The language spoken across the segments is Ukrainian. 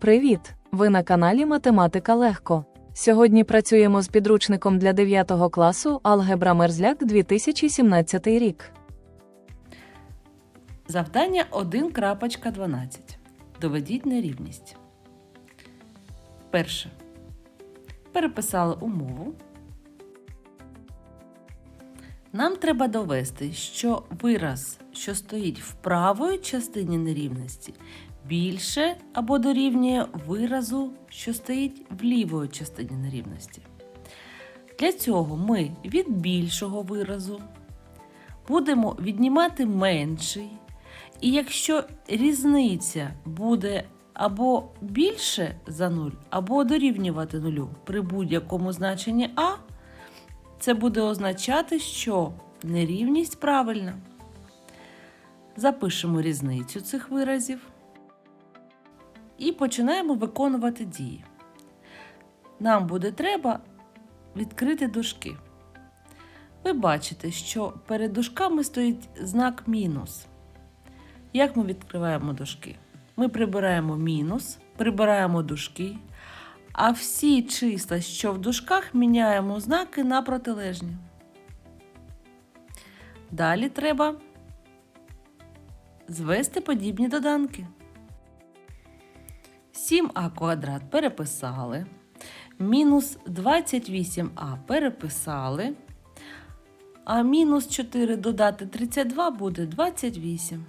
Привіт! Ви на каналі Математика Легко. Сьогодні працюємо з підручником для 9 класу Алгебра Мерзляк 2017 рік. Завдання 1.12. Доведіть нерівність. Перше. Переписали умову. Нам треба довести, що вираз, що стоїть в правої частині нерівності, більше або дорівнює виразу, що стоїть в лівої частині нерівності. Для цього ми від більшого виразу будемо віднімати менший. І якщо різниця буде або більше за 0, або дорівнювати нулю при будь-якому значенні А, це буде означати, що нерівність правильна. Запишемо різницю цих виразів і починаємо виконувати дії. Нам буде треба відкрити дужки. Ви бачите, що перед дужками стоїть знак мінус. Як ми відкриваємо дужки? Ми прибираємо мінус, прибираємо дужки, а всі числа, що в дужках, міняємо знаки на протилежні. Далі треба звести подібні доданки. 7а квадрат переписали. Мінус 28а переписали. А мінус 4 додати 32 буде 28.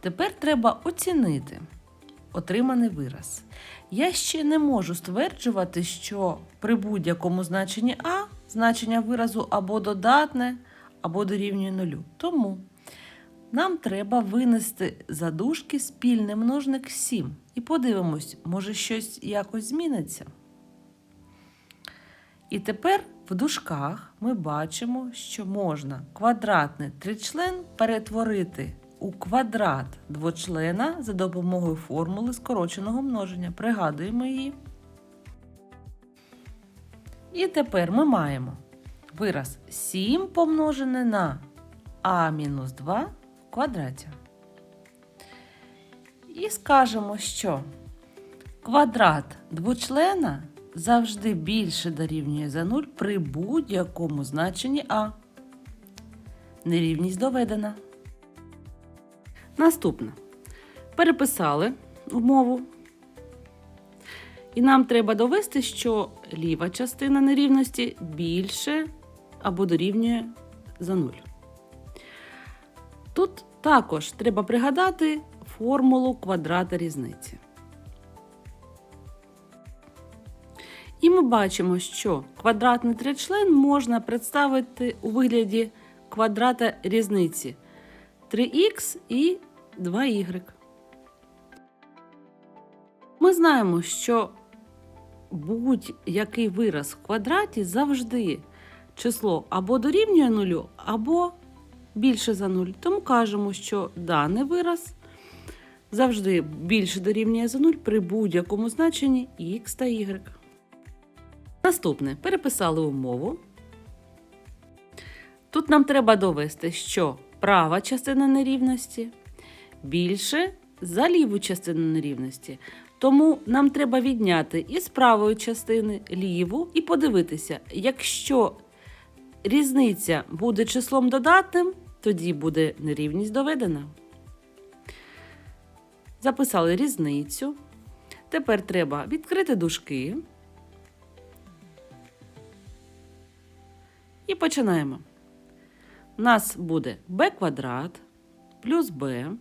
Тепер треба оцінити отриманий вираз. Я ще не можу стверджувати, що при будь-якому значенні А значення виразу або додатне, або дорівнює нулю. Тому нам треба винести за дужки спільний множник 7. І подивимось, може щось якось зміниться. І тепер в дужках ми бачимо, що можна квадратний тричлен перетворити у квадрат двочлена за допомогою формули скороченого множення. Пригадуємо її. І тепер ми маємо вираз 7 помножене на а-2 в квадраті. І скажемо, що квадрат двочлена завжди більше дорівнює за 0 при будь-якому значенні А. Нерівність доведена. Наступне. Переписали умову. І нам треба довести, що ліва частина нерівності більше або дорівнює за 0. Також треба пригадати формулу квадрата різниці. І ми бачимо, що квадратний тричлен можна представити у вигляді квадрата різниці 3х і 2y. Ми знаємо, що будь-який вираз в квадраті завжди число або дорівнює нулю, або більше за 0. Тому кажемо, що даний вираз завжди більше дорівнює за 0 при будь-якому значенні х та y. Наступне переписали умову. Тут нам треба довести, що права частина нерівності більше за ліву частину нерівності. Тому нам треба відняти із правої частини ліву і подивитися, якщо різниця буде числом додатним, тоді буде нерівність доведена. Записали різницю. Тепер треба відкрити дужки. І починаємо. У нас буде b квадрат плюс b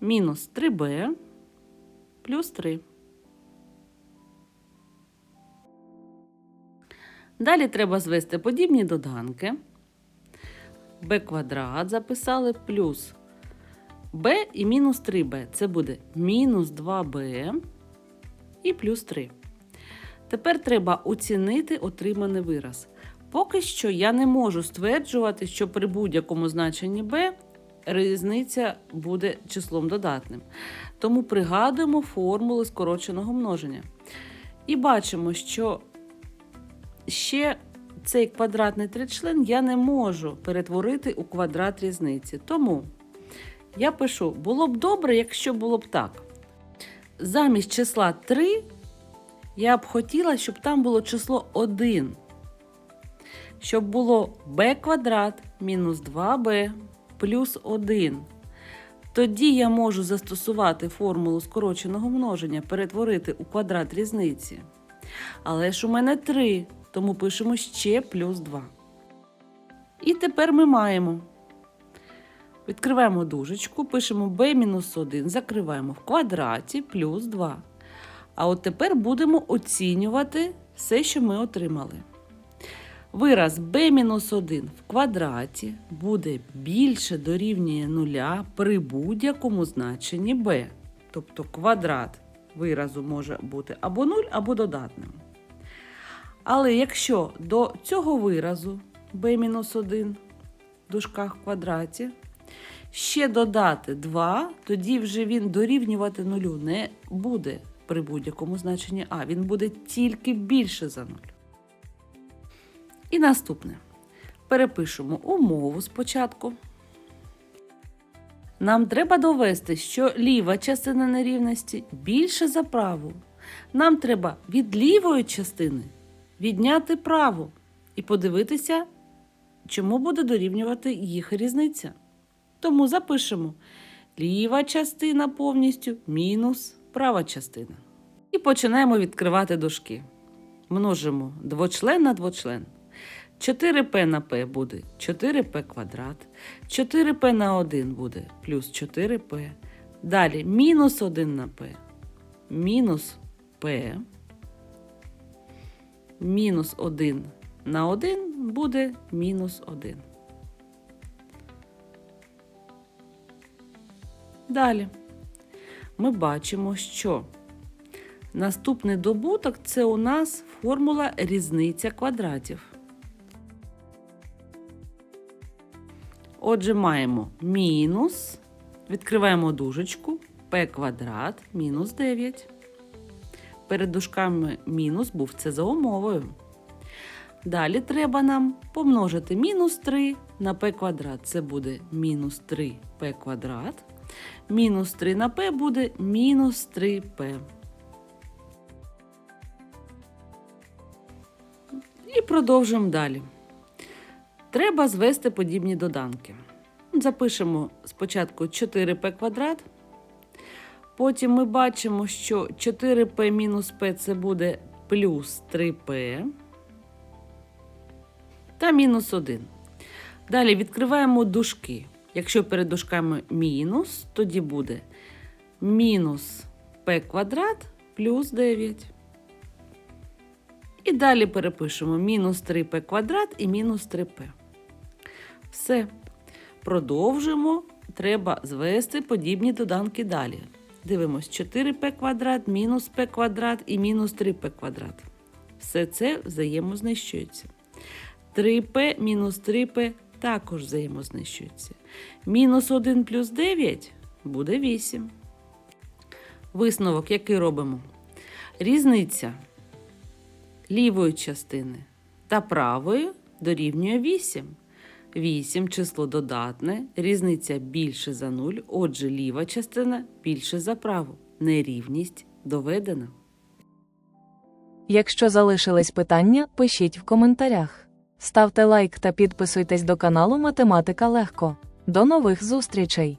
мінус 3b плюс 3. Далі треба звести подібні доданки. B квадрат записали плюс b і мінус 3b. Це буде мінус 2b і плюс 3. Тепер треба оцінити отриманий вираз. Поки що я не можу стверджувати, що при будь-якому значенні b різниця буде числом додатним. Тому пригадуємо формули скороченого множення. І бачимо, що ще цей квадратний тричлен я не можу перетворити у квадрат різниці. Тому я пишу: було б добре, якщо було б так. Замість числа 3 я б хотіла, щоб там було число 1. Щоб було b квадрат мінус 2b плюс 1. Тоді я можу застосувати формулу скороченого множення, перетворити у квадрат різниці. Але ж у мене 3, тому пишемо ще плюс 2. І тепер ми маємо. Відкриваємо дужечку, пишемо b-1, закриваємо в квадраті плюс 2. А от тепер будемо оцінювати все, що ми отримали. Вираз b-1 в квадраті буде більше дорівнює нуля при будь-якому значенні b. Тобто квадрат виразу може бути або 0, або додатним. Але якщо до цього виразу b-1 в дужках в квадраті ще додати 2, тоді вже він дорівнювати нулю не буде при будь-якому значенні а. Він буде тільки більше за 0. І наступне. Перепишемо умову спочатку. Нам треба довести, що ліва частина нерівності більше за праву. Нам треба від лівої частини відняти праву і подивитися, чому буде дорівнювати їх різниця. Тому запишемо ліва частина повністю мінус права частина. І починаємо відкривати дужки. Множимо двочлен на двочлен. 4p на p буде 4p квадрат. 4p на 1 буде плюс 4p. Далі мінус 1 на p. Мінус p. Мінус 1 на 1 буде мінус 1. Далі ми бачимо, що наступний добуток це у нас формула різниця квадратів. Отже, маємо мінус, відкриваємо дужечку, p квадрат мінус 9. Перед дужками мінус був це за умовою. Далі треба нам помножити мінус 3 на p квадрат. Це буде мінус 3p квадрат. Мінус 3 на p буде мінус 3p. І продовжуємо далі. Треба звести подібні доданки. Запишемо спочатку 4p квадрат. Потім ми бачимо, що 4p мінус p це буде плюс 3p та мінус 1. Далі відкриваємо дужки. Якщо перед дужками мінус, тоді буде мінус p квадрат плюс 9. І далі перепишемо мінус 3p квадрат і мінус 3p. Все. Продовжимо. Треба звести подібні доданки далі. Дивимось 4p квадрат, мінус p квадрат і мінус 3p квадрат. Все це взаємознищується. 3p мінус 3p також взаємознищується. Мінус 1 плюс 9 буде 8. Висновок, який робимо? Різниця лівої частини та правої дорівнює 8. 8 число додатне, різниця більше за 0, отже, ліва частина більше за праву. Нерівність доведена. Якщо залишились питання, пишіть в коментарях. Ставте лайк та підписуйтесь до каналу Математика Легко. До нових зустрічей!